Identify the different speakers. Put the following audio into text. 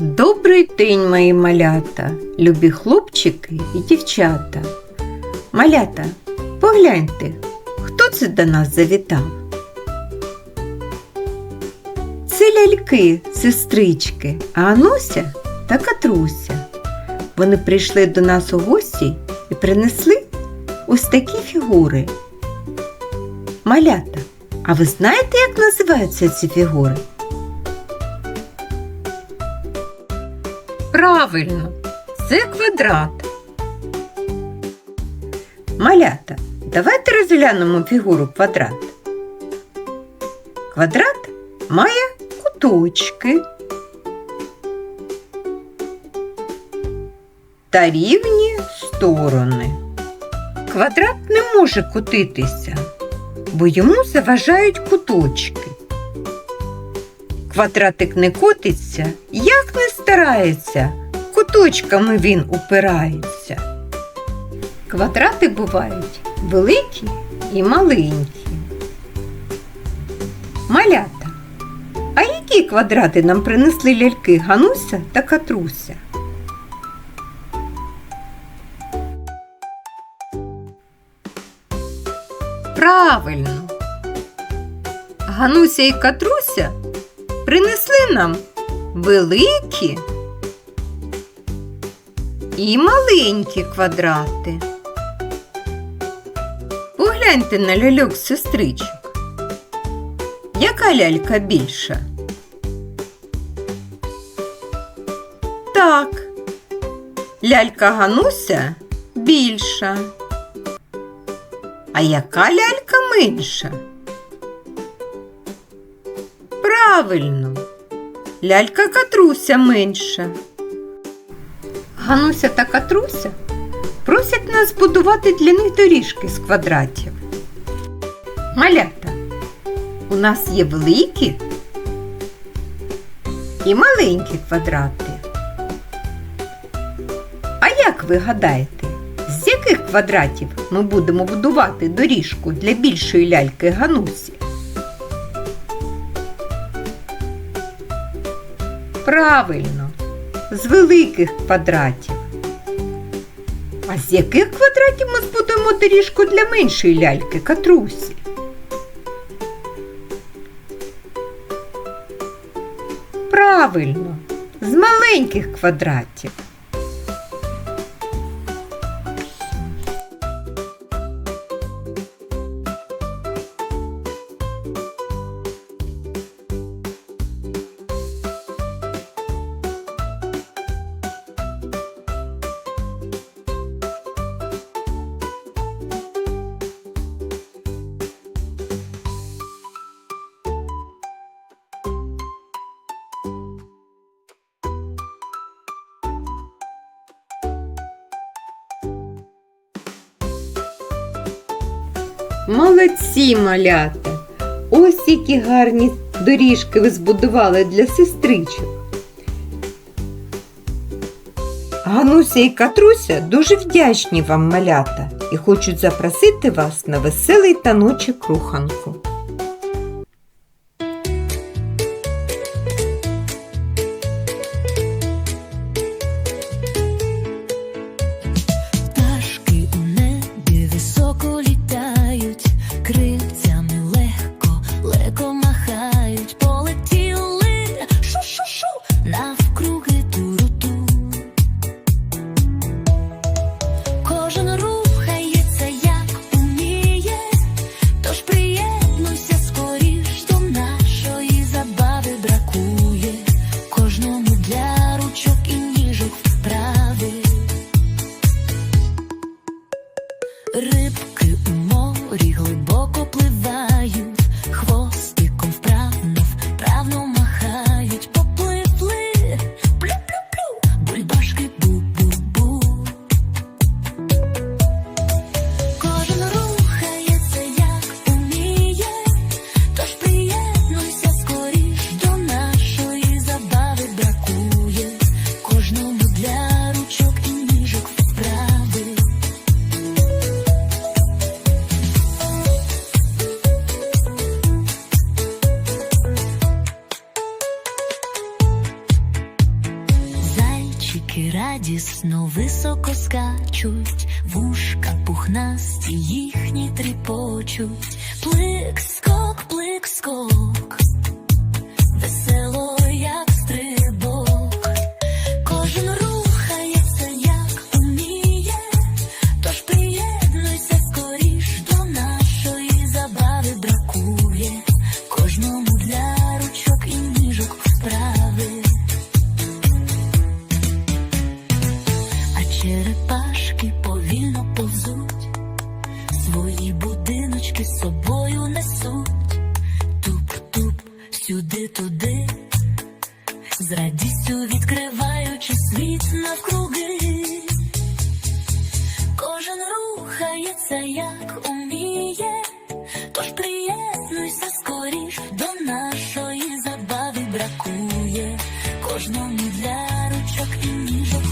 Speaker 1: Добрий день, мої малята, любі хлопчики і дівчата. Малята, погляньте, хто це до нас завітав? Це ляльки, сестрички, а Ануся та Катруся. Вони прийшли до нас у гості і принесли ось такі фігури. Малята, а ви знаєте, як називаються ці фігури? Правильно, це квадрат. Малята, давайте розглянемо фігуру квадрат. Квадрат має куточки та рівні сторони. Квадрат не може кутитися, бо йому заважають куточки. Квадратик не котиться, як не старається, куточками він упирається. Квадрати бувають великі і маленькі. Малята. А які квадрати нам принесли ляльки Гануся та Катруся? Правильно. Гануся і Катруся принесли нам великі і маленькі квадрати. Погляньте на ляльок сестричок. Яка лялька більша? Так, лялька Гануся більша. А яка лялька менша? Правильно, лялька Катруся менша. Гануся та Катруся просять нас будувати для них доріжки з квадратів. Малята, у нас є великі і маленькі квадрати. А як ви гадаєте, з яких квадратів ми будемо будувати доріжку для більшої ляльки Ганусі? Правильно, з великих квадратів. А з яких квадратів ми збудуємо доріжку для меншої ляльки Катрусі? Правильно, з маленьких квадратів. Молодці, малята! Ось які гарні доріжки ви збудували для сестричок. Гануся і Катруся дуже вдячні вам, малята, і хочуть запросити вас на веселий таночок руханку.
Speaker 2: рыбка. Очі радісно високо скачуть, вушка пухнасті їхні тріпочуть. Плик, тільки з собою несуть. Туп-туп, сюди, туди, з радістю відкриваючи світ навкруги, кожен рухається, як уміє, тож приєднуйся скоріш до нашої забави. Бракує, кожному для ручок і ніжок.